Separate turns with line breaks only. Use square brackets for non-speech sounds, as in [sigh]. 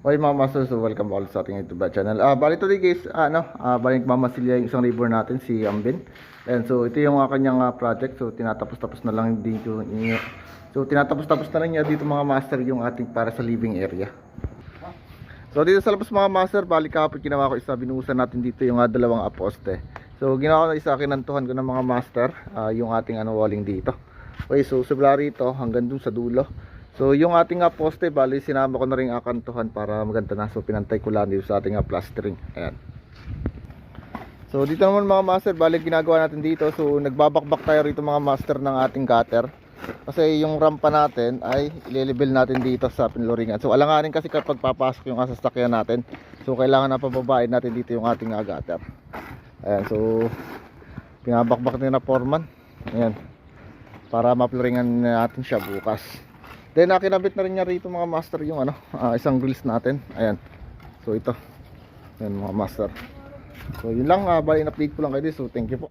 Okay mga master, so welcome all sa ating YouTube channel. Ah, bali today guys, ano, ah, bali mamasilya yung isang river natin si Ambin. And so ito yung uh, kanyang ah, project. So tinatapos-tapos na lang dito niya. So tinatapos-tapos na lang niya dito mga master yung ating para sa living area. So dito sa labas mga master, bali kapag ginawa ko isa binuhusan natin dito yung ah, dalawang aposte. So ginawa ko na isa kinantuhan ko ng mga master ah, yung ating ano walling dito. Okay, so simula rito hanggang dun sa dulo. So yung ating nga poste, bali sinama ko na rin ang kantuhan para maganda na. So pinantay ko lang dito sa ating nga plastering. Ayan. So dito naman mga master, bali ginagawa natin dito. So nagbabakbak tayo rito mga master ng ating cutter. Kasi yung rampa natin ay ilelevel natin dito sa pinloringan. So alanganin kasi kapag papasok yung sasakyan natin. So kailangan na pababain natin dito yung ating nga gutter. Ayan, so pinabakbak din na foreman. Ayan. Para maploringan natin siya bukas. Then nakinabit na rin niya rito mga master yung ano, [laughs] ah, isang grills natin. Ayan. So ito. Ayan mga master. So yun lang, uh, bali in-update ko lang kayo. So thank you po.